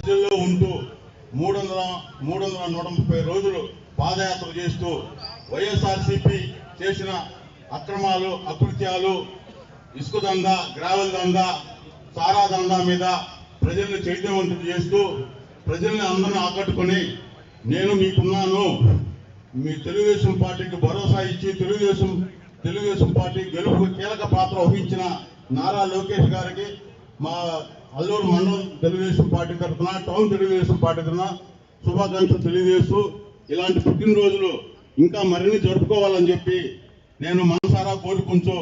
ప్రజల్లో ఉంటూ మూడు వందల మూడు వందల నూట ముప్పై రోజులు పాదయాత్ర చేస్తూ వైఎస్ఆర్సీపీ చేసిన అక్రమాలు అకృత్యాలు ఇసుక దంద గ్రావెల్ దంద సారా దంద మీద ప్రజల్ని చైతన్యవంతులు చేస్తూ ప్రజల్ని అందరిని ఆకట్టుకొని నేను మీకున్నాను. మీ తెలుగుదేశం పార్టీకి భరోసా ఇచ్చి తెలుగుదేశం తెలుగుదేశం పార్టీ గెలుపు కీలక పాత్ర వహించిన నారా లోకేష్ గారికి మా అల్లూరు మండలం తెలుగుదేశం పార్టీ తరఫున టౌన్ తెలుగుదేశం పార్టీ తరఫున శుభాకాంక్షలు తెలియజేస్తూ ఇలాంటి పుట్టినరోజులు ఇంకా మరిన్ని జరుపుకోవాలని చెప్పి నేను మనసారా కోరుకుంటూ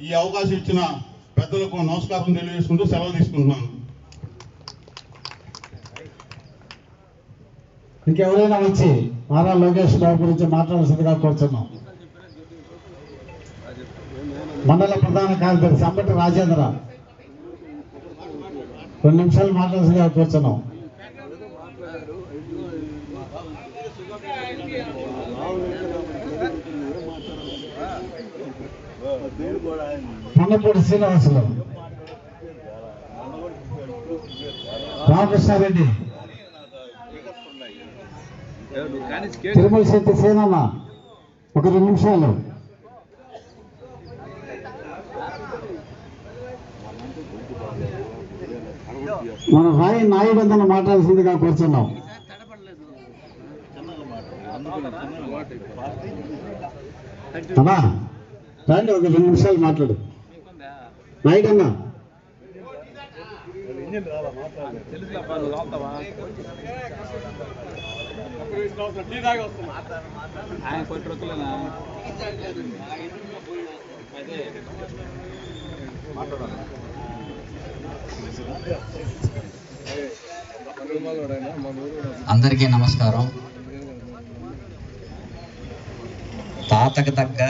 ఈ అవకాశం ఇచ్చిన పెద్దలకు నమస్కారం తెలియజేసుకుంటూ సెలవు తీసుకుంటున్నాను. ఇంకెవరైనా వచ్చి నారా లోకేష్ బాబు గురించి మాట్లాడాల్సిందిగా కోరుతున్నాం మండల ప్రధాన కార్యదర్శి అంబటి రాజేంద్ర రెండు నిమిషాలు మాట్లాడాల్సిందిగా కోరుతున్నాం పొన్నపూడి శ్రీనివాసులు. రామకృష్ణారెడ్డి. తిరుమల శెట్టి సేనన్న. ఒక రెండు నిమిషాలు. మన రాయి నాయుడు మాట్లాడాల్సిందిగా కూర్చున్నాం అమ్మా రండి ఒక రెండు నిమిషాలు మాట్లాడు. నాయుడు అన్నా. ఆయన కొట్టి రొక్కులేనా అందరికీ నమస్కారం. తాతకు తగ్గ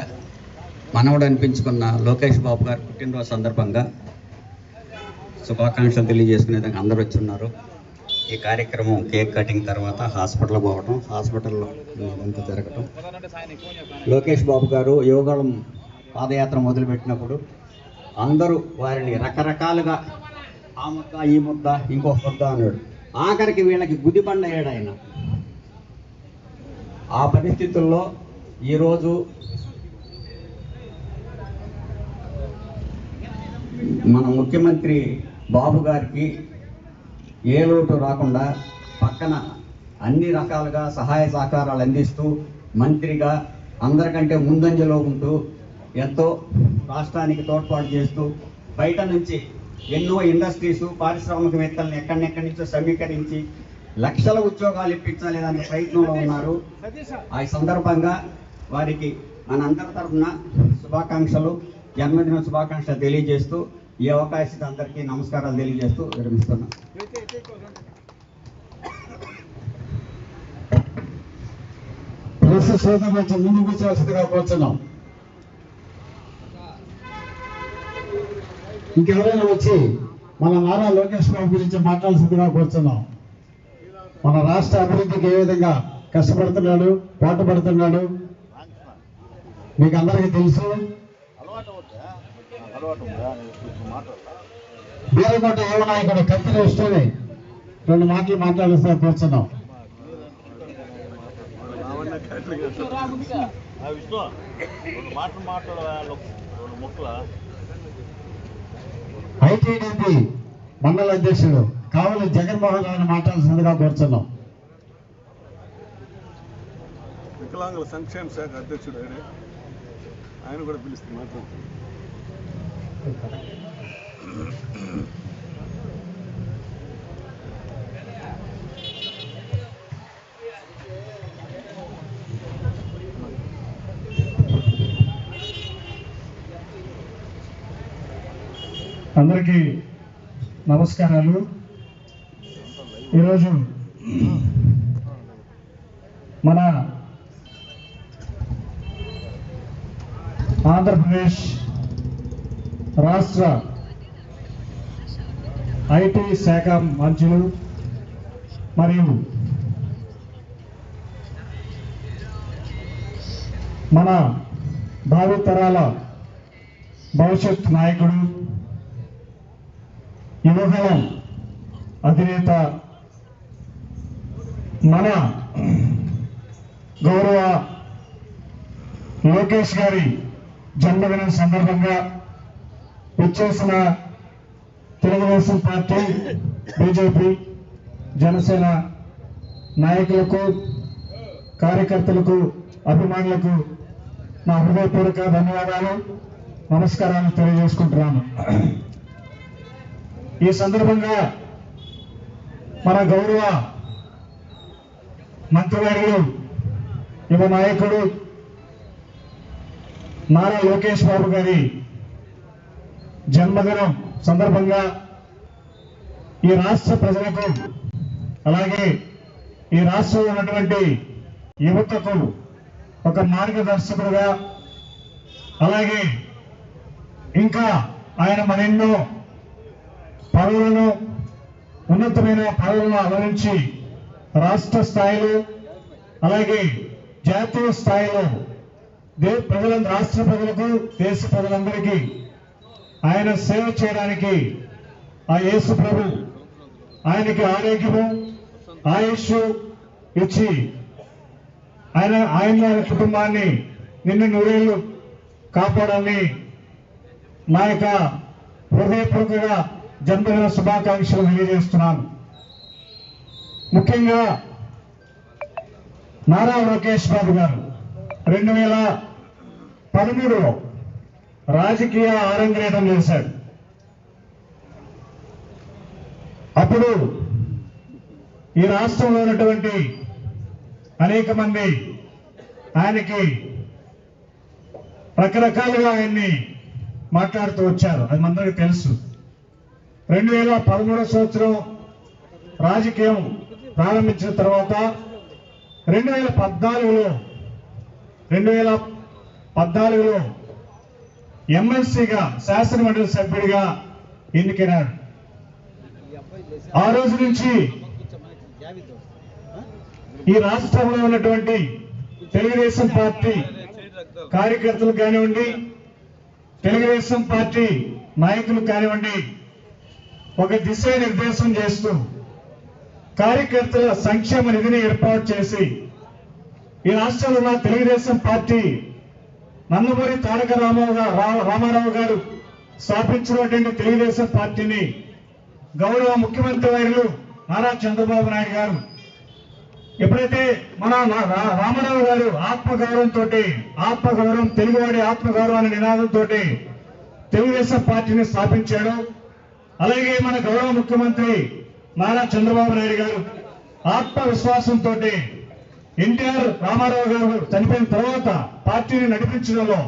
మనవడు అనిపించుకున్న లోకేష్ బాబు గారు పుట్టినరోజు సందర్భంగా శుభాకాంక్షలు తెలియజేసుకునే దానికి అందరూ వచ్చి ఉన్నారు ఈ కార్యక్రమం కేక్ కటింగ్ తర్వాత హాస్పిటల్ పోవడం హాస్పిటల్లో ఇదంతా జరగటం. లోకేష్ బాబు గారు యోగాళం పాదయాత్ర మొదలుపెట్టినప్పుడు అందరూ వారిని రకరకాలుగా ఆ ముద్ద ఈ ముద్ద ఇంకో ముద్ద అన్నాడు. ఆఖరికి వీళ్ళకి గుదిబండ అయ్యాడు ఆయన ఆ పరిస్థితుల్లో ఈరోజు మన ముఖ్యమంత్రి బాబు గారికి ఏ లోటు రాకుండా పక్కన అన్ని రకాలుగా సహాయ సహకారాలు అందిస్తూ మంత్రిగా అందరికంటే ముందంజలో ఉంటూ ఎంతో రాష్ట్రానికి తోడ్పాటు చేస్తూ బయట నుంచి ఎన్నో ఇండస్ట్రీస్ పారిశ్రామికవేత్తలను ఎక్కడెక్కడి నుంచో సమీకరించి లక్షల ఉద్యోగాలు ఇప్పించాలి అనే ప్రయత్నంలో ఉన్నారు. ఆ సందర్భంగా వారికి మనందరి తరఫున శుభాకాంక్షలు జన్మదిన శుభాకాంక్షలు తెలియజేస్తూ ఈ అవకాశం అందరికీ నమస్కారాలు తెలియజేస్తూ విరమిస్తున్నాను ప్రెస్ సోదరు నుంచి ఇంకెవరైనా వచ్చి మన నారా లోకేష్ బాబు గురించి మాట్లాడాల్సిందిగా కూర్చున్నాం. మన రాష్ట్ర అభివృద్ధికి ఏ విధంగా కష్టపడుతున్నాడు పాటుపడుతున్నాడు మీకు అందరికీ తెలుసు. బీరకోట ఇక్కడ కత్తి ఇష్టమే రెండు మాటలు మాట్లాడిస్తే కూర్చున్నాం. ఐటీడీపీ మండల అధ్యక్షుడు కావలి జగన్మోహన్ రావుని మాట్లాడాల్సిందిగా కోరుతున్నాం వికలాంగుల సంక్షేమ శాఖ అధ్యక్షుడు ఆయన ఆయన కూడా పిలిస్తే మాట్లాడుతున్నాం అందరికీ నమస్కారాలు. ఈరోజు మన ఆంధ్రప్రదేశ్ రాష్ట్ర ఐటీ శాఖ మంత్రులు మరియు మన భావితరాల భవిష్యత్ నాయకుడు యువగలం అధినేత మన గౌరవ లోకేష్ గారి జన్మదినం సందర్భంగా వచ్చేసిన తెలుగుదేశం పార్టీ బీజేపీ జనసేన నాయకులకు కార్యకర్తలకు అభిమానులకు నా హృదయపూర్వక ధన్యవాదాలు. నమస్కారాలు తెలియజేసుకుంటున్నాను. ఈ సందర్భంగా మన గౌరవ మంత్రివర్యులు యువ నాయకుడు నారా లోకేష్ బాబు గారి జన్మదినం సందర్భంగా ఈ రాష్ట్ర ప్రజలకు అలాగే ఈ రాష్ట్రంలో ఉన్నటువంటి యువతకు ఒక మార్గదర్శకుడుగా అలాగే ఇంకా ఆయన మరెన్నో పదవులను ఉన్నతమైన పదవులను అలరించి రాష్ట్ర స్థాయిలో అలాగే జాతీయ స్థాయిలో దే ప్రజల రాష్ట్ర ప్రజలకు దేశ ప్రజలందరికీ ఆయన సేవ చేయడానికి ఆ యేసు ప్రభు ఆయనకి ఆరోగ్యము ఆయుష్ ఇచ్చి ఆయన ఆయన ఆయన కుటుంబాన్ని నిన్ను నూరేళ్ళు కాపాడాలని నా యొక్క హృదయపూర్వకంగా జన్మదిన శుభాకాంక్షలు తెలియజేస్తున్నాను. ముఖ్యంగా నారా లోకేష్ బాబు గారు రెండు వేల పదమూడులో రాజకీయ ఆరంగేటం చేశాడు అప్పుడు ఈ రాష్ట్రంలో ఉన్నటువంటి అనేక మంది ఆయనకి రకరకాలుగా ఆయన్ని మాట్లాడుతూ వచ్చారు. అది మనందరికీ తెలుసు. రెండు వేల పదమూడవ సంవత్సరం రాజకీయం ప్రారంభించిన తర్వాత రెండు వేల పద్నాలుగులో రెండు వేల పద్నాలుగులో ఎమ్మెల్సీగా శాసనమండలి సభ్యుడిగా ఎన్నికైనాడు. ఆ రోజు నుంచి ఈ రాష్ట్రంలో ఉన్నటువంటి తెలుగుదేశం పార్టీ కార్యకర్తలు కానివ్వండి తెలుగుదేశం పార్టీ నాయకులు కానివ్వండి ఒక దిశ నిర్దేశం చేస్తూ కార్యకర్తల సంక్షేమ నిధిని ఏర్పాటు చేసి ఈ రాష్ట్రంలో ఉన్న తెలుగుదేశం పార్టీ నందమూరి తారక రామారావు గారు రా- రామారావు గారు స్థాపించినటువంటి తెలుగుదేశం పార్టీని గౌరవ ముఖ్యమంత్రి వర్యులు నారా చంద్రబాబు నాయుడు గారు ఎప్పుడైతే మన రామారావు గారు ఆత్మగౌరవంతో ఆత్మగౌరవం తెలుగువాడి ఆత్మగౌరవం అనే నినాదంతో తెలుగుదేశం పార్టీని స్థాపించాడు అలాగే మన గౌరవ ముఖ్యమంత్రి నారా చంద్రబాబు నాయుడు గారు ఆత్మవిశ్వాసంతో ఎన్టీఆర్ రామారావు గారు చనిపోయిన తర్వాత పార్టీని నడిపించడంలో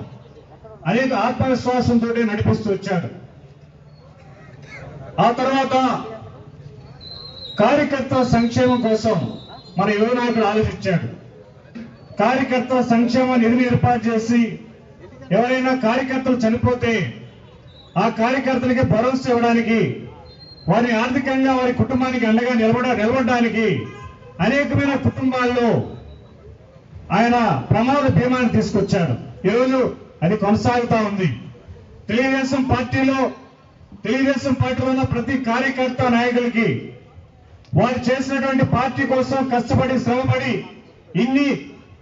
అనేక ఆత్మవిశ్వాసంతో నడిపిస్తూ వచ్చాడు ఆ తర్వాత కార్యకర్త సంక్షేమం కోసం మన యువ నాయకుడు ఆలోచించాడు. కార్యకర్త సంక్షేమ నిధిని ఏర్పాటు చేసి ఎవరైనా కార్యకర్తలు చనిపోతే ఆ కార్యకర్తలకి భరోసా ఇవ్వడానికి వారి ఆర్థికంగా వారి కుటుంబానికి అండగా నిలబడ నిలబడడానికి అనేకమైన కుటుంబాల్లో ఆయన ప్రమాద బీమాను తీసుకొచ్చాడు ఈరోజు అది కొనసాగుతా ఉంది. తెలుగుదేశం పార్టీలో తెలుగుదేశం పార్టీలో ఉన్న ప్రతి కార్యకర్త నాయకులకి వారు చేసినటువంటి పార్టీ కోసం కష్టపడి శ్రమపడి ఇన్ని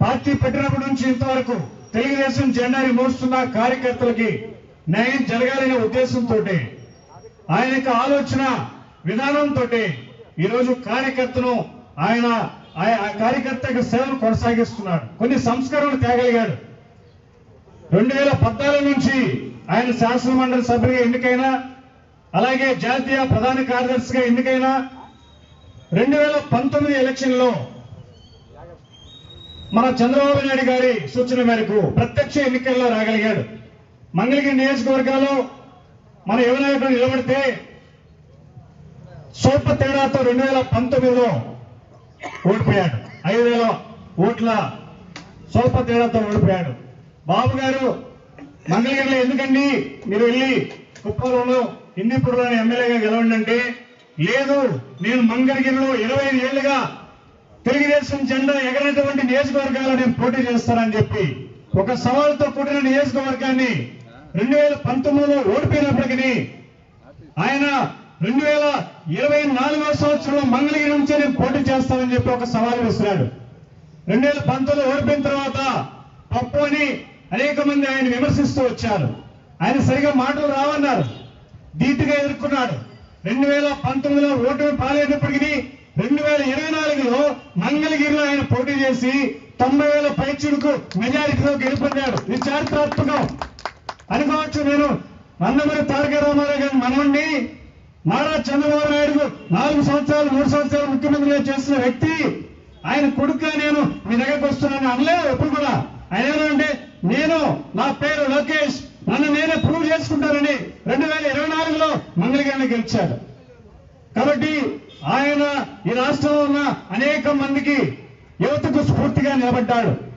పార్టీ పెట్టినప్పటి నుంచి ఇంతవరకు తెలుగుదేశం జెండాని మోస్తున్న కార్యకర్తలకి న్యాయం జరగాలనే ఉద్దేశంతో ఆయన యొక్క ఆలోచన విధానంతో ఈరోజు కార్యకర్తను ఆయన ఆ- ఆ కార్యకర్త యొక్క సేవలు కొనసాగిస్తున్నాడు. కొన్ని సంస్కరణలు తేగలిగాడు. రెండు వేల పద్నాలుగు నుంచి ఆయన శాసన మండలి సభ్యుడిగా ఎన్నికైనా అలాగే జాతీయ ప్రధాన కార్యదర్శిగా ఎన్నికైనా రెండు వేల పంతొమ్మిది ఎలక్షన్లో మన చంద్రబాబు నాయుడు గారి సూచన మేరకు ప్రత్యక్ష ఎన్నికల్లో రాగలిగాడు. మంగళగిరి నియోజకవర్గంలో మన యువ నిలబడితే స్వల్ప తేడాతో రెండు వేల పంతొమ్మిదిలో ఓడిపోయాడు. ఐదు వేల ఓట్ల స్వల్ప తేడాతో ఓడిపోయాడు. బాబు గారు మంగళగిరిలో ఎందుకండి మీరు వెళ్ళి కుప్పంలో హిందీపూర్లోని ఎమ్మెల్యేగా గెలవండి అంటే లేదు నేను మంగళగిరిలో ఇరవై ఐదు ఏళ్ళుగా తెలుగుదేశం జెండా ఎగరేటువంటి నియోజకవర్గాల్లో నేను పోటీ చేస్తానని చెప్పి ఒక సవాల్తో కూడిన నియోజకవర్గాన్ని రెండు వేల పంతొమ్మిదిలో ఓడిపోయినప్పటికీ ఆయన రెండు వేల ఇరవై నాలుగో సంవత్సరంలో మంగళగిరి నుంచే నేను పోటీ చేస్తానని చెప్పి ఒక సవాల్ విసిరాడు. రెండు వేల పంతొమ్మిది ఓడిపోయిన తర్వాత పప్పు అని అనేక మంది ఆయన విమర్శిస్తూ వచ్చారు. ఆయన సరిగా మాటలు రావన్నారు. ధీటుగా ఎదుర్కొన్నాడు. రెండు వేల పంతొమ్మిదిలో ఓటమి పాలైనప్పటికీ రెండు వేల ఇరవై నాలుగులో మంగళగిరిలో ఆయన పోటీ చేసి తొంభై వేల పైచుడుకు మెజారిటీలో గెలుపొందాడు. ఇది చారిత్రాత్మకం. అనుకోవచ్చు నేను నందమూరి తారక రామారావు గారి మనవణ్ణి నారా చంద్రబాబు నాయుడు నాలుగు సంవత్సరాలు మూడు సంవత్సరాలు ముఖ్యమంత్రిగా చేసిన వ్యక్తి. ఆయన కొడుకుగా నేను మీ దగ్గరకు వస్తున్నాను అనలేదు ఎప్పుడు కూడా. ఆయన ఏమంటే నేను నా పేరు లోకేష్. నన్ను నేనే ప్రూవ్ చేసుకుంటానని రెండు వేల ఇరవై నాలుగులో మంగళగిరిలో గెలిచాడు. కాబట్టి ఆయన ఈ రాష్ట్రంలో ఉన్న అనేక మందికి యువతకు స్ఫూర్తిగా నిలబడ్డాడు.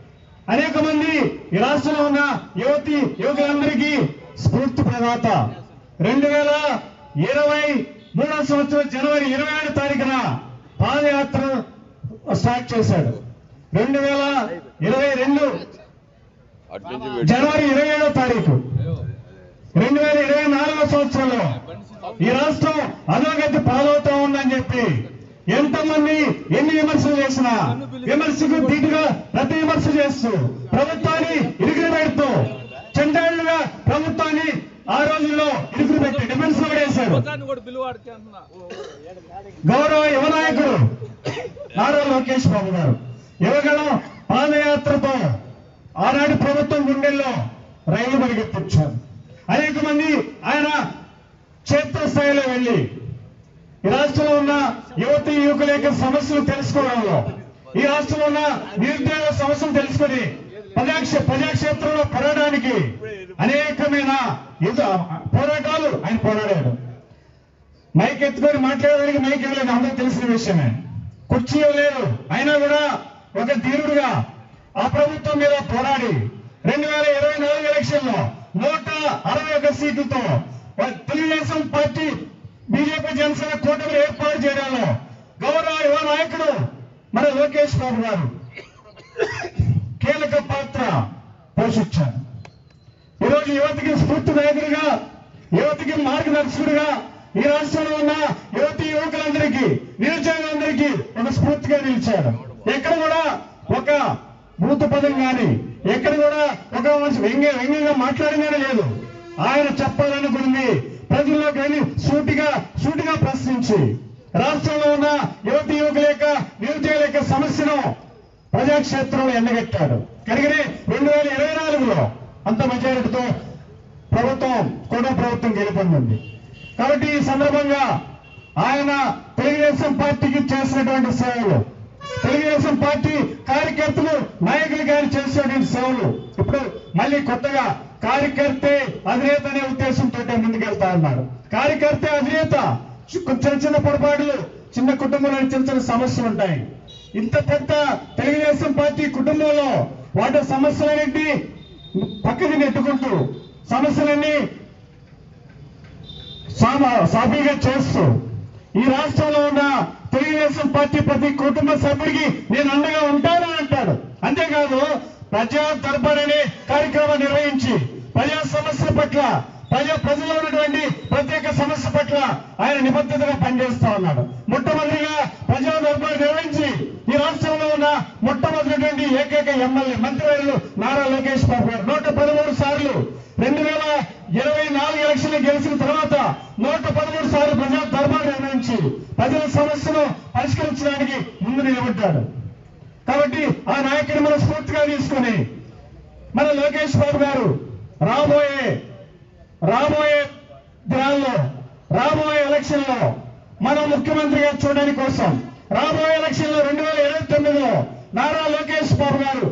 అనేక మంది ఈ రాష్ట్రంలో ఉన్న యువతి యువకులందరికీ స్ఫూర్తి ప్రదాత. రెండు వేల ఇరవై మూడో సంవత్సరం జనవరి ఇరవై ఏడు తారీఖున పాదయాత్ర స్టార్ట్ చేశాడు. రెండు వేల ఇరవై రెండు జనవరి ఇరవై ఏడో తారీఖు. రెండు వేల ఇరవై నాలుగో సంవత్సరంలో ఈ రాష్ట్రం అధోగతి పాలవుతా ఉందని చెప్పి ఎంతమంది ఎన్ని విమర్శలు చేసినా విమర్శకు ధీటుగా ప్రతి విమర్శ చేస్తూ ప్రభుత్వాన్ని ఇరుకులు పెడుతూ చెండాళ్ళుగా ప్రభుత్వాన్ని ఆ రోజుల్లో ఇరుకులు పెట్టి డిఫెన్స్లో పడేశారు. గౌరవ యువ నాయకుడు నారా లోకేష్ బాబు గారు. యువగణం పాదయాత్రతో ఆనాడు ప్రభుత్వం గుండెల్లో రైలు పరిగెత్తించారు. అనేక మంది ఆయన క్షేత్రస్థాయిలో వెళ్ళి ఈ రాష్ట్రంలో ఉన్న యువతి యువకుల యొక్క సమస్యలు తెలుసుకోవడంలో ఈ రాష్ట్రంలో ఉన్న నిరుద్యోగ సమస్యలు తెలుసుకొని ప్రజాక్ష ప్రజాక్షేత్రంలో పోరాడడానికి అనేకమైన పోరాటాలు ఆయన పోరాడాడు. మైక్ ఎత్తుకొని మాట్లాడడానికి మైక్ ఇవ్వలేదు అందరూ తెలిసిన విషయమే. కుర్చీ ఇవ్వలేదు అయినా కూడా ఒక ధీరుడుగా ఆ ప్రభుత్వం మీద పోరాడి రెండు వేల ఇరవై నాలుగు ఎలక్షన్లో నూట అరవై ఒక సీట్లతో తెలుగుదేశం పార్టీ బీజేపీ జనసేన కూటమి ఏర్పాటు చేయడంలో గౌరవ యువ నాయకుడు మరి లోకేష్ బాబు గారు కీలక పాత్ర పోషించారు. ఈరోజు యువతికి స్ఫూర్తి నాయకుడిగా యువతికి మార్గదర్శకుడిగా ఈ రాష్ట్రంలో ఉన్న యువతి యువకులందరికీ నిరుద్యోగులందరికీ ఒక స్ఫూర్తిగా నిలిచాడు ఎక్కడ కూడా ఒక భూత పదం కానీ ఎక్కడ కూడా ఒక వ్యంగ్య వ్యంగ్యంగా మాట్లాడిందనే లేదు. ఆయన చెప్పాలనుకుంది ప్రజల్లోకి వెళ్ళి సూటిగా సూటిగా ప్రశ్నించి రాష్ట్రంలో ఉన్న యువతి యువకుల యొక్క నిరుద్యోగుల యొక్క సమస్యను ప్రజాక్షేత్రంలో ఎండగట్టాడు. కనుకనే రెండు వేల ఇరవై నాలుగులో అంత మెజారిటీతో ప్రభుత్వం కూడా ప్రభుత్వం గెలుపొందింది. కాబట్టి ఈ సందర్భంగా ఆయన తెలుగుదేశం పార్టీకి చేసినటువంటి సేవలు తెలుగుదేశం పార్టీ కార్యకర్తలు నాయకులు గారు చేసినటువంటి సేవలు ఇప్పుడు మళ్ళీ కొత్తగా కార్యకర్తే అధినేత అనే ఉద్దేశంతో ముందుకెళ్తా ఉన్నారు. కార్యకర్తే అధినేత చిన్న చిన్న పొరపాట్లు చిన్న కుటుంబంలో చిన్న చిన్న సమస్యలు ఉంటాయి. ఇంత పెద్ద తెలుగుదేశం పార్టీ కుటుంబంలో వాటి సమస్యలన్నింటి పక్కకి నెట్టుకుంటూ సమస్యలన్నీ సాఫీగా చేస్తూ ఈ రాష్ట్రంలో ఉన్న తెలుగుదేశం పార్టీ ప్రతి కుటుంబ సభ్యుడికి నేను అండగా ఉంటాను అంటాడు. అంతేకాదు ప్రజా దర్బార్ అనే కార్యక్రమం నిర్వహించి ప్రజా సమస్యల పట్ల ప్రజా ప్రజల్లో ఉన్నటువంటి ప్రత్యేక సమస్య పట్ల ఆయన నిబద్ధతగా పనిచేస్తా ఉన్నాడు. మొట్టమొదటిగా ప్రజా నిర్మాణం నిర్వహించి ఈ రాష్ట్రంలో ఉన్న మొట్టమొదటి ఏకైక ఎమ్మెల్యే మంత్రివర్యులు నారా లోకేష్ బాబు గారు. నూట పదమూడు సార్లు రెండు వేల ఇరవై నాలుగు ఎలక్షన్లు గెలిచిన తర్వాత నూట పదమూడు సార్లు ప్రజా దర్బార్ నిర్వహించి ప్రజల సమస్యను పరిష్కరించడానికి ముందు నిలబడ్డాడు కాబట్టి ఆ నాయకుడిని మనం స్ఫూర్తిగా తీసుకొని మన లోకేష్ బాబు గారు రాబోయే రాబోయే దినాల్లో రాబోయే ఎలక్షన్లో మనం ముఖ్యమంత్రిగా చూడడానికి కోసం రాబోయే ఎలక్షన్లో రెండు వేల ఇరవై తొమ్మిదిలో నారా లోకేష్ బాబు గారు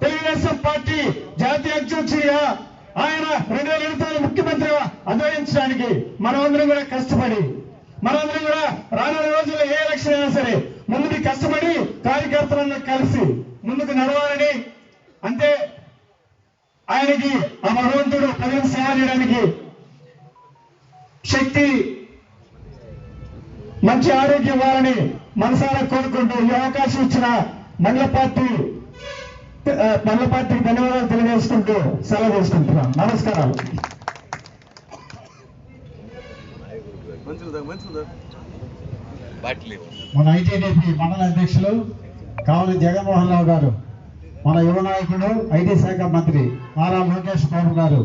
తెలుగుదేశం పార్టీ జాతీయ అధ్యక్షుడిగా ఆయన రెండు వేల ఇరవై తొమ్మిది ముఖ్యమంత్రిగా అధ్వయించడానికి మనమందరం కూడా కష్టపడి మనందరం కూడా రానున్న రోజుల్లో ఏ ఎలక్షన్ అయినా సరే ముందుకి కష్టపడి కార్యకర్తలందరూ కలిసి ముందుకు నడవాలని అంతే ఆయనకి ఆ భగవంతుడు ప్రజలకు సేవ చేయడానికి శక్తి మంచి ఆరోగ్యం ఇవ్వాలని మనసారా కోరుకుంటూ ఈ అవకాశం ఇచ్చిన మండల పార్టీ ఆ, మండల పార్టీకి ధన్యవాదాలు తెలియజేసుకుంటూ సెలవు తీసుకుంటున్నాం. నమస్కారాలు. మన ఐటీడీపీ మండల అధ్యక్షులు కావలి జగన్మోహన్ రావు గారు మన యువ నాయకుడు ఐటీ శాఖ మంత్రి నారా లోకేష్ బాబు గారు.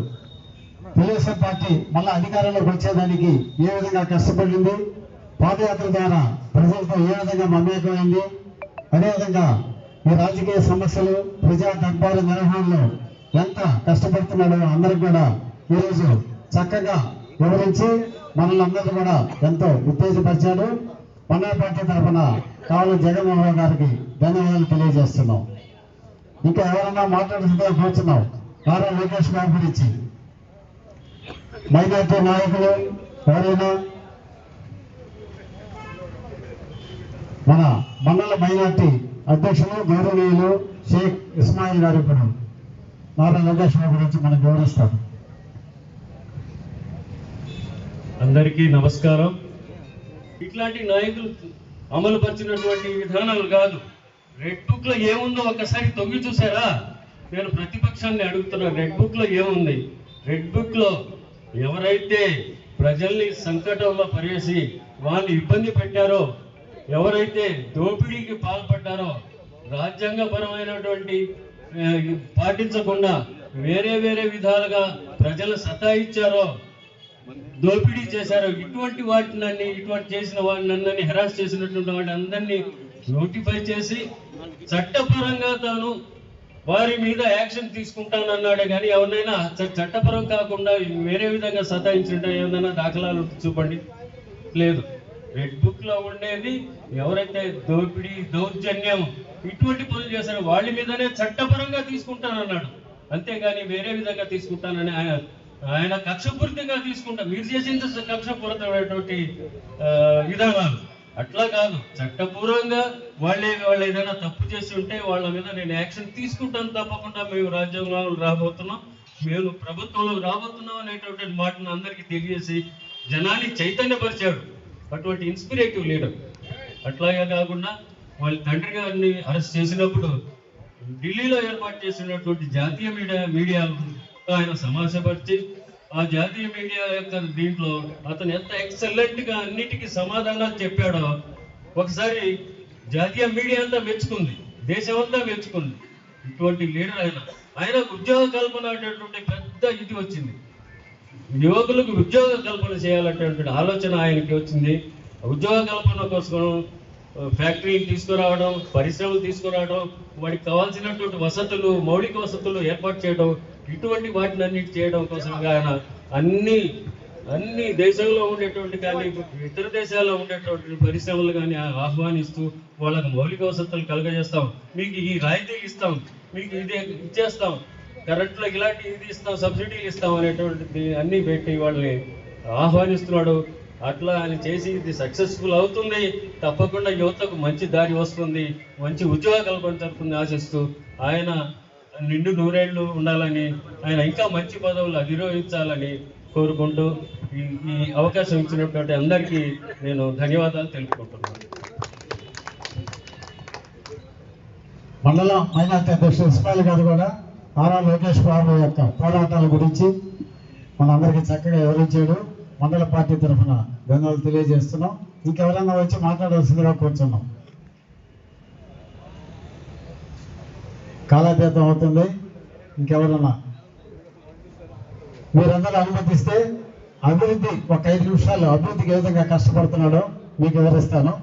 తెలుగుదేశం పార్టీ మళ్ళీ అధికారంలోకి వచ్చేదానికి ఏ విధంగా కష్టపడింది? పాదయాత్ర ద్వారా ప్రజలతో ఏ విధంగా మమేకమైంది? అదేవిధంగా ఈ రాజకీయ సమస్యలు ప్రజా దర్బారు నిర్వహణలో ఎంత కష్టపడుతున్నాడో అందరికి కూడా ఈరోజు చక్కగా వివరించి మనల్ని అందరూ కూడా ఎంతో ఉత్తేజపరిచాడు. మండల పార్టీ తరఫున కావాలి జగన్మోహన్ గారికి ధన్యవాదాలు తెలియజేస్తున్నాం. ఇంకా ఎవరన్నా మాట్లాడుతుందో కూర్చున్నాం. నారా లోకేష్ గారి గురించి. మైనార్టీ నాయకులు ఎవరైనా? మన మండల మైనార్టీ అధ్యక్షులు గౌరవనీయులు షేక్ ఇస్మాయిల్ గారు ఇప్పుడు నారా గురించి మనం వివరిస్తారు అందరికీ నమస్కారం. ఇట్లాంటి నాయకులు అమలు పరిచినటువంటి విధానాలు కాదు. రెడ్ బుక్లో ఏముందో ఒకసారి తొంగి చూసారా? నేను ప్రతిపక్షాన్ని అడుగుతున్నా రెడ్ బుక్లో ఏముంది? రెడ్ బుక్లో ఎవరైతే ప్రజల్ని సంకటంలో పడేసి వాళ్ళు ఇబ్బంది పెట్టారో ఎవరైతే దోపిడీకి పాల్పడ్డారో రాజ్యాంగపరమైనటువంటి పాటించకుండా వేరే వేరే విధాలుగా ప్రజలు సతాయిచ్చారో దోపిడీ చేశారో ఇటువంటి వాటినన్ని ఇటువంటి చేసిన వాటిని హెరాస్ చేసినటువంటి వాటి అందరినీ నోటిఫై చేసి చట్టపరంగా తాను వారి మీద యాక్షన్ తీసుకుంటానన్నాడే కానీ ఎవరినైనా చ- చట్టపరం కాకుండా వేరే విధంగా సతాయించిన ఏమైనా దాఖలాలు చూపండి? లేదు. రెడ్ బుక్లో ఉండేది. ఎవరైతే దోపిడీ దౌర్జన్యం ఇటువంటి పనులు చేశారో వాళ్ళ మీదనే చట్టపరంగా తీసుకుంటానన్నాడు. అంతేగాని వేరే విధంగా తీసుకుంటానని ఆయన ఆయన కక్షపూరితంగా తీసుకుంటా మీరు చేసిన కక్షపూరితమైనటువంటి విధానాలు. అట్లా కాదు. చట్టపూర్వంగా వాళ్ళే వాళ్ళు ఏదైనా తప్పు చేసి ఉంటే వాళ్ళ మీద నేను యాక్షన్ తీసుకుంటాను తప్పకుండా. మేము రాజ్యాంగంలో రాబోతున్నాం. మేము ప్రభుత్వంలో రాబోతున్నాం అనేటువంటి మాటను అందరికీ తెలియజేసి జనాన్ని చైతన్యపరిచాడు. అటువంటి ఇన్స్పిరేటివ్ లీడర్. అట్లాగే కాకుండా వాళ్ళ తండ్రి గారిని అరెస్ట్ చేసినప్పుడు ఢిల్లీలో ఏర్పాటు చేసినటువంటి జాతీయ మీడియా మీడియా ఆయన సమాజపరిచి ఆ జాతీయ మీడియా యొక్క దీంట్లో అతను ఎంత ఎక్సలెంట్గా అన్నిటికీ సమాధానాలు చెప్పాడో ఒకసారి జాతీయ మీడియా అంతా మెచ్చుకుంది దేశం అంతా మెచ్చుకుంది. ఇటువంటి లీడర్ ఆయన. ఆయన ఉద్యోగ కల్పన అనేటువంటి పెద్ద ఇది వచ్చింది. యువకులకు ఉద్యోగ కల్పన చేయాలనేటువంటి ఆలోచన ఆయనకి వచ్చింది. ఉద్యోగ కల్పన కోసం ఫ్యాక్టరీలు తీసుకురావడం పరిశ్రమలు తీసుకురావడం వాడికి కావాల్సినటువంటి వసతులు మౌలిక వసతులు ఏర్పాటు చేయడం ఇటువంటి వాటిని అన్నిటి చేయడం కోసం ఆయన అన్ని అన్ని దేశంలో ఉండేటువంటి కానీ ఇతర దేశాల్లో ఉండేటువంటి పరిశ్రమలు కానీ ఆహ్వానిస్తూ వాళ్ళకి మౌలిక వసతులు కలుగజేస్తాం. మీకు ఈ రాయితీ ఇస్తాం. మీకు ఇది ఇచ్చేస్తాం. కరెంట్లో ఇలాంటి ఇది ఇస్తాం సబ్సిడీలు ఇస్తాం అనేటువంటిది అన్ని పెట్టి వాళ్ళని ఆహ్వానిస్తున్నాడు. అట్లా ఆయన చేసి ఇది సక్సెస్ఫుల్ అవుతుంది. తప్పకుండా యువతకు మంచి దారి వస్తుంది. మంచి ఉద్యోగ కల్పన ఆశిస్తూ ఆయన నిండు నూరేళ్ళు ఉండాలని ఆయన ఇంకా మంచి పదవులు అధిరోహించాలని కోరుకుంటూ ఈ అవకాశం ఇచ్చినటువంటి అందరికీ నేను ధన్యవాదాలు తెలుపుకుంటున్నాను. మండలం మైనార్టీ అధ్యక్షులు ఇస్మాయిల్ గారు కూడా నారా లోకేష్ బాబు యొక్క పోరాటాల గురించి మనందరికీ చక్కగా వివరించాడు. మండల పార్టీ తరఫున ధన్యవాదాలు తెలియజేస్తున్నాం. ఇంకెవరన్నా వచ్చి మాట్లాడవలసిందిగా కూర్చున్నాం. కాలాతీతం అవుతుంది. ఇంకెవరన్నా? మీరందరూ అనుమతిస్తే అభివృద్ధి ఒక ఐదు నిమిషాలు అభివృద్ధికి ఏ విధంగా కష్టపడుతున్నాడో మీకు వివరిస్తాను.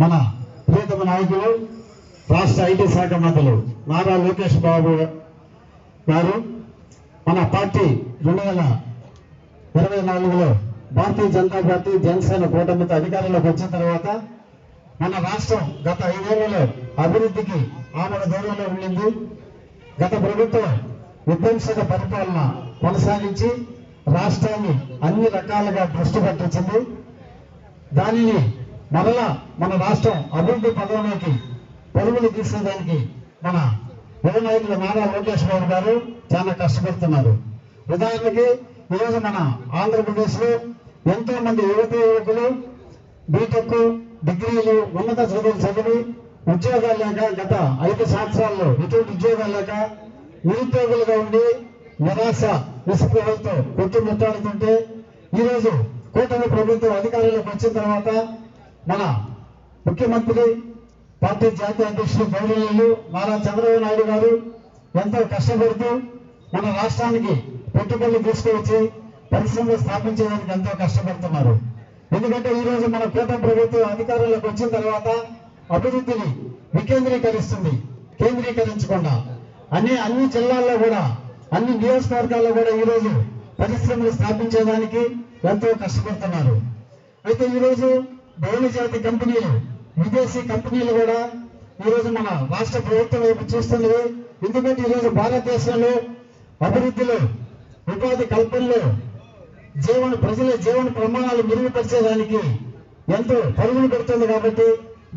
మన ప్రియతమ నాయకులు రాష్ట్ర ఐటీ శాఖ మంత్రులు నారా లోకేష్ బాబు గారు మన పార్టీ రెండు వేల ఇరవై నాలుగులో భారతీయ జనతా పార్టీ జనసేన కూటమితో అధికారంలోకి వచ్చిన తర్వాత మన రాష్ట్రం గత ఐదేళ్ళలో అభివృద్ధికి ఆమడ దూరంలో ఉండింది. గత ప్రభుత్వం విధ్వంసక పరిపాలన కొనసాగించి రాష్ట్రాన్ని అన్ని రకాలుగా దృష్టి పట్టించింది. దానిని మరలా మన రాష్ట్రం అభివృద్ధి పదంలోకి పరుగులు తీసేదానికి మన యువ నాయకులు నారా లోకేష్ బాబు గారు చాలా కష్టపడుతున్నారు. ఉదాహరణకి ఈరోజు మన ఆంధ్రప్రదేశ్లో ఎంతో మంది యువత యువకులు బీటెక్ డిగ్రీలు ఉన్నత చదువులు చదివి ఉద్యోగాలు లేక గత ఐదు సంవత్సరాల్లో ఎటువంటి ఉద్యోగాలు లేక నిరుద్యోగులుగా ఉండి నిరాశ నిస్పృహలతో కొట్టుమిట్టాడుతుంటే ఈరోజు కూటమి ప్రభుత్వం అధికారంలోకి వచ్చిన తర్వాత మన ముఖ్యమంత్రి పార్టీ జాతీయ అధ్యక్షులు గౌరవనీయులు నారా చంద్రబాబు నాయుడు గారు ఎంతో కష్టపడుతూ మన రాష్ట్రానికి పెట్టుబడులు తీసుకువచ్చి పరిశ్రమలు స్థాపించడానికి ఎంతో కష్టపడుతున్నారు. ఎందుకంటే ఈ రోజు మన కూటమి ప్రభుత్వం అధికారంలోకి వచ్చిన తర్వాత అభివృద్ధిని వికేంద్రీకరిస్తుంది కేంద్రీకరించకుండా. అన్ని అన్ని జిల్లాల్లో కూడా అన్ని నియోజకవర్గాల్లో కూడా ఈ రోజు పరిశ్రమలు స్థాపించేదానికి ఎంతో కష్టపడుతున్నారు. అయితే ఈ రోజు బహుళజాతి కంపెనీలు విదేశీ కంపెనీలు కూడా ఈ రోజు మన రాష్ట్ర ప్రభుత్వం వైపు చూస్తున్నవి. ఎందుకంటే ఈ రోజు భారతదేశంలో అభివృద్ధిలో ఉపాధి కల్పనలో జీవన ప్రజల జీవన ప్రమాణాలు మెరుగుపరిచేదానికి ఎంతో పరుగులు పెడుతుంది కాబట్టి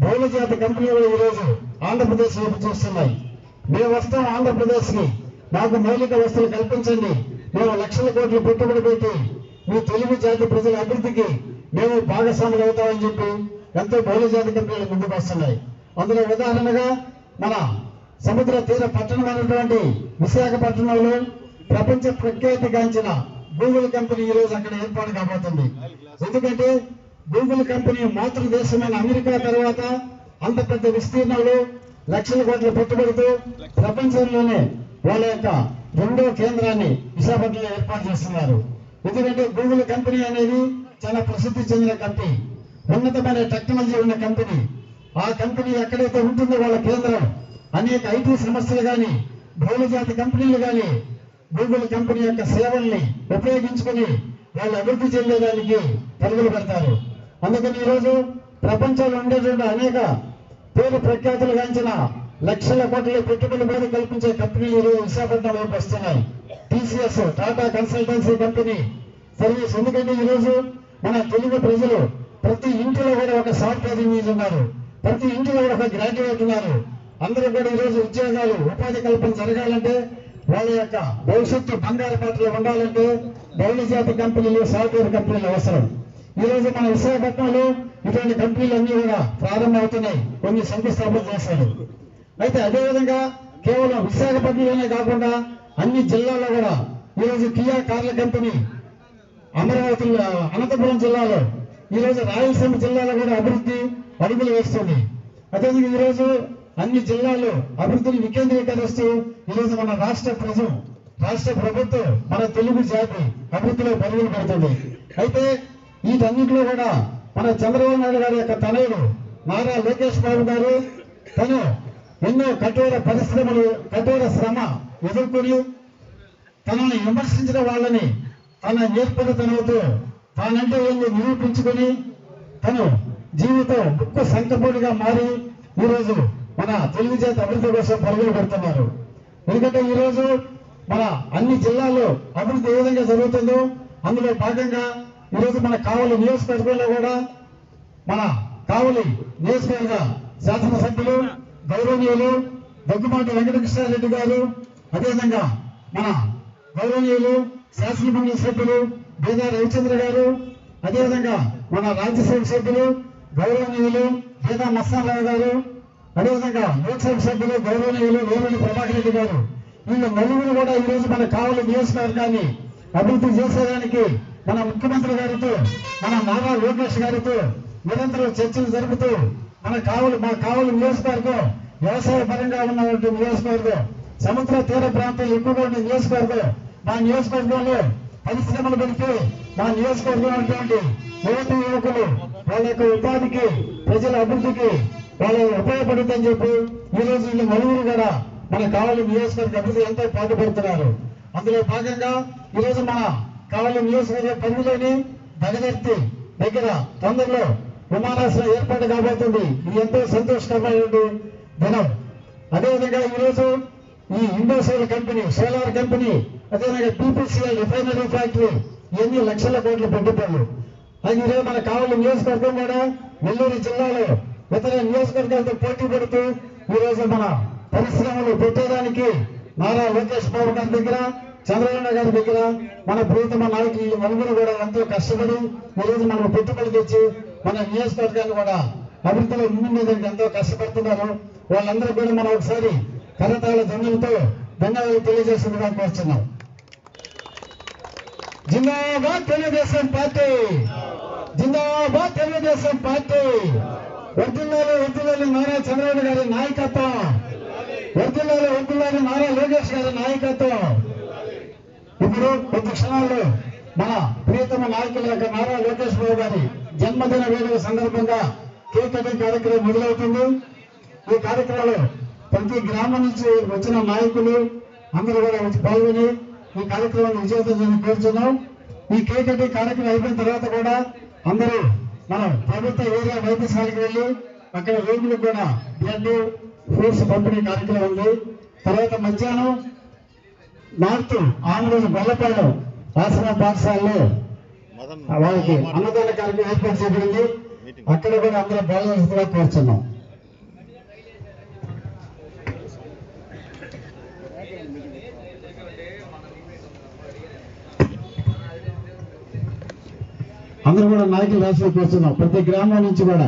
బహుళజాతి కంపెనీలు ఈ రోజు ఆంధ్రప్రదేశ్ వైపు చూస్తున్నాయి. మేము వస్తాం ఆంధ్రప్రదేశ్కి మాకు మౌలిక వస్తువులు కల్పించండి. మేము లక్షల కోట్లు పెట్టుబడి పెట్టి మీ తెలుగు జాతి ప్రజల అభివృద్ధికి మేము భాగస్వాములు అవుతామని చెప్పి ఎంతో బహుళజాతి కంపెనీలు ముందుకు వస్తున్నాయి. అందులో ఉదాహరణగా మన సముద్ర తీర పట్టణమైనటువంటి విశాఖపట్నంలో ప్రపంచ ప్రఖ్యాతిగాంచిన గూగుల్ కంపెనీ ఈ రోజు అక్కడ ఏర్పాటు కాబోతుంది. ఎందుకంటే గూగుల్ కంపెనీ మాతృ దేశమైన అమెరికా తర్వాత అంత పెద్ద విస్తీర్ణంలో లక్షల కోట్ల పెట్టుబడితో ప్రపంచంలోనే వాళ్ళ యొక్క రెండో కేంద్రాన్ని విశాఖపట్నంలో ఏర్పాటు చేస్తున్నారు. ఎందుకంటే గూగుల్ కంపెనీ అనేది చాలా ప్రసిద్ధి చెందిన కంపెనీ. ఉన్నతమైన టెక్నాలజీ ఉన్న కంపెనీ. ఆ కంపెనీ ఎక్కడైతే ఉంటుందో వాళ్ళ కేంద్రం అనేక ఐటీ సంస్థలు కానీ బహుళజాతి కంపెనీలు కానీ గూగుల్ కంపెనీ యొక్క సేవల్ని ఉపయోగించుకొని వాళ్ళు అభివృద్ధి చెందేదానికి పరుగులు పెడతారు. అందుకని ఈరోజు ప్రపంచంలో ఉండేటువంటి అనేక పేరు ప్రఖ్యాతులు గాంచిన లక్షల కోట్ల పెట్టుబడి మీద కల్పించే కంపెనీలు ఈరోజు విశాఖపట్నం వైపు వస్తున్నాయి. TCS Tata consultancy company service. ఎందుకంటే ఈరోజు మన తెలుగు ప్రజలు ప్రతి ఇంటిలో కూడా ఒక సాఫ్ట్వేర్ ఇంజనీర్ ఉన్నారు. ప్రతి ఇంటిలో కూడా ఒక గ్రాడ్యుయేట్ ఉన్నారు. అందరూ కూడా ఈరోజు ఉద్యోగాలు ఉపాధి కల్పన జరగాలంటే వాళ్ళ యొక్క భవిష్యత్తు బంగారు పాటలు ఉండాలంటే బహుళజాతి కంపెనీలు సాఫ్ట్వేర్ కంపెనీలు అవసరం. ఈ రోజు మన విశాఖపట్నంలో ఇటువంటి కంపెనీలు అన్ని కూడా ప్రారంభమవుతున్నాయి. కొన్ని శంకుస్థాపన చేశారు. అయితే అదేవిధంగా కేవలం విశాఖపట్నంలోనే కాకుండా అన్ని జిల్లాల్లో కూడా ఈరోజు కియా కార్ల కంపెనీ అమరావతి అనంతపురం జిల్లాలో ఈ రోజు రాయలసీమ జిల్లాలో కూడా అభివృద్ధి అడుగులు వేస్తుంది అదే ఈ రోజు అన్ని జిల్లాలు అభివృద్ధిని వికేంద్రీకరిస్తూ ఈ రోజు మన రాష్ట్ర ప్రజలు రాష్ట్ర ప్రభుత్వం మన తెలుగు జాతి అభివృద్ధిలో పరుగులు పెడుతుంది. అయితే వీటన్నిటిలో కూడా మన చంద్రబాబు నాయుడు గారి యొక్క తనయుడు నారా లోకేష్ బాబు గారు తను ఎన్నో కఠోర పరిశ్రమలు కఠోర శ్రమ ఎదుర్కొని తనని విమర్శించిన వాళ్ళని తన నేర్పరితనంతో తానంటే ఏంది నిరూపించుకొని తను జీవితం ముక్కు సంకపుడిగా మారి ఈరోజు మన తెలుగు చేత అభివృద్ధి కోసం పరుగులు పెడుతున్నారు. ఎందుకంటే ఈరోజు మన అన్ని జిల్లాల్లో అభివృద్ధి ఏ విధంగా జరుగుతుందో అందులో భాగంగా ఈరోజు మన కావలి నియోజకవర్గంలో కూడా మన కావలి నియోజకవర్గ శాసనసభ్యులు గౌరవనీయులు దగ్గుమాటి వెంకటకృష్ణారెడ్డి గారు అదేవిధంగా మన గౌరవనీయులు శాసనమండలి సభ్యులు బీదా రవిచంద్ర గారు అదేవిధంగా మన రాజ్యసభ సభ్యులు గౌరవనీయులు బీదా మస్తారావు గారు అదేవిధంగా లోక్సభ సభ్యులు గౌరవనీయులు వేమని ప్రభాకర్ రెడ్డి గారు. వీళ్ళు నలుగురు కూడా ఈ రోజు మన కావలి నియోజకవర్గాన్ని అభివృద్ధి చేసేదానికి మన ముఖ్యమంత్రి గారితో మన నారా లోకేష్ గారితో నిరంతరం చర్చలు జరుపుతూ మన కావలి మా కావలి నియోజకవర్గం వ్యవసాయ పరంగా ఉన్నటువంటి నియోజకవర్గం సముద్ర తీర ప్రాంతాలు ఎక్కువగా ఉన్న నియోజకవర్గం మా నియోజకవర్గంలో పరిశ్రమలు పెడితే మా నియోజకవర్గం అటువంటి యువత యువకులు వాళ్ళ యొక్క ఉపాధికి ప్రజల అభివృద్ధికి వాళ్ళు ఉపయోగపడుతుందని చెప్పి ఈ రోజు వీళ్ళు నలుగురు కూడా మన కావలి నియోజకవర్గ అభివృద్ధి ఎంతో పాటుపడుతున్నారు. అందులో భాగంగా ఈ రోజు మన కావలి నియోజకవర్గ పరిధిలోని దగదర్తి దగ్గర తొందరలో విమానాశ్రయం ఏర్పాటు కాబోతుంది. ఇది ఎంతో సంతోషకరమైనటువంటి దినం. అదేవిధంగా ఈ రోజు ఈ ఇండోసోల్ కంపెనీ సోలార్ కంపెనీ అదేవిధంగా బీపీసీఎల్ రిఫైనరీ ఫ్యాక్టరీ ఎన్ని లక్షల కోట్ల పెట్టుబడులు. అది ఈరోజు మన కావలి నియోజకవర్గం కూడా నెల్లూరు జిల్లాలో ఇతర నియోజకవర్గాలతో పోటీ పడుతూ ఈ రోజు మన పరిశ్రమలు పెట్టేదానికి నారా లోకేష్ బాబు గారి దగ్గర చంద్రబాబు గారి దగ్గర మన ప్రియతమ నాయకులు నలుగురు కూడా ఎంతో కష్టపడి ఈ రోజు మనం పెట్టుబడి తెచ్చి మన నియోజకవర్గాన్ని కూడా అభివృద్ధిలో ముందుకు ఎంతో కష్టపడుతున్నారు. వాళ్ళందరూ కూడా మనం ఒకసారి కరతాళ ధ్వనులతో ధన్యవాదాలు తెలియజేసిందిగా కోరుతున్నాం జిందాబాద్ తెలుగుదేశం పార్టీ! జిందాబాద్ తెలుగుదేశం పార్టీ! వర్దిల్లాలి వర్దిల్లాలి నారా చంద్రబాబు గారి నాయకత్వం! వర్దిల్లాలి వర్దిల్లాలి నారా లోకేష్ గారి నాయకత్వం! ఇప్పుడు కొద్ది క్షణాల్లో మన ప్రియతమ నాయకుల యొక్క నారా లోకేష్ బాబు గారి జన్మదిన వేడుక సందర్భంగా కేక్ కటింగ్ కార్యక్రమం మొదలవుతుంది. ఈ కార్యక్రమంలో ప్రతి గ్రామం నుంచి వచ్చిన నాయకులు అందరూ కూడా వచ్చి పాల్గొని ఈ కార్యక్రమాన్ని విజయవంతం కోరుతున్నాం ఈ కేక్ కార్యక్రమం అయిపోయిన తర్వాత కూడా అందరూ మనం ప్రభుత్వ ఏరియా వైద్యశాలకు వెళ్ళి అక్కడ రోగులకు కూడా బ్లడ్ ఫ్రూట్స్ పంపిణీ కార్యక్రమం ఉంది. తర్వాత మధ్యాహ్నం నార్త్ ఆంధ్రప్రదేశ్ గొల్లపాలెం ఆశ్రమ పాఠశాలలో వాళ్ళకి అన్నదాన కార్యక్రమం ఏర్పాటు చేయబడింది. అక్కడ కూడా అందరూ బాగా కోరుతున్నాం అందరూ కూడా నాయకులు రాసులు కూర్చున్నాం ప్రతి గ్రామం నుంచి కూడా.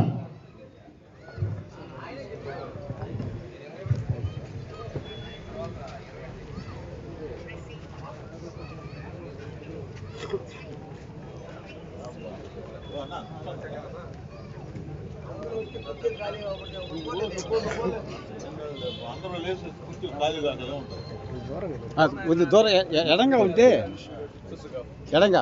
కొంచెం దూరం ఎడంగా ఉంటే. ఎడంగా.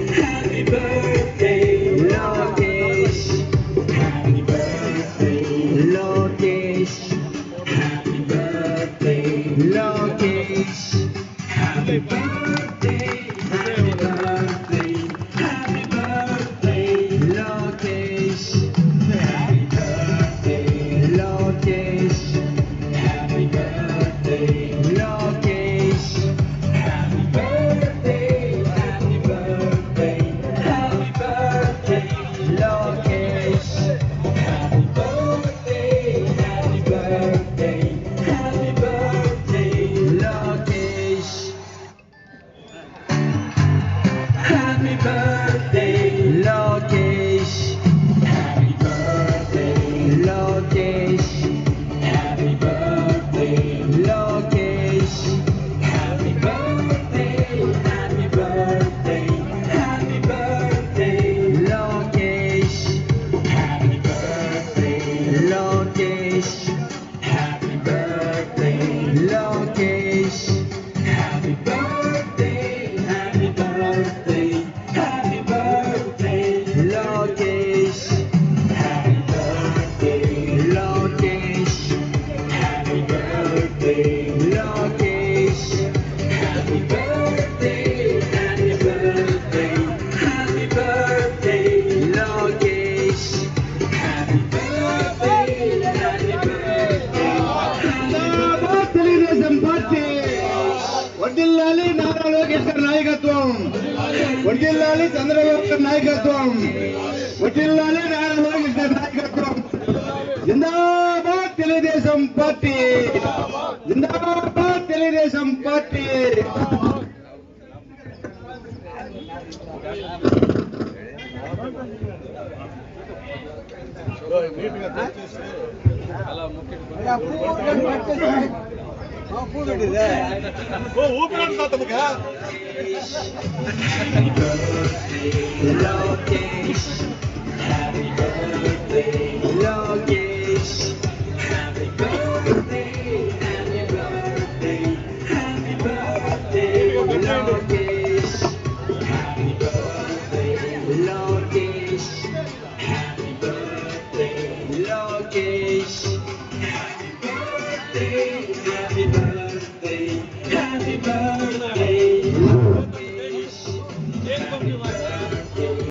Telugu Desam జిందాబాద్ తెలుగుదేశం పార్టీ జిందాబాద్ తెలుగుదేశం పార్టీ Peace.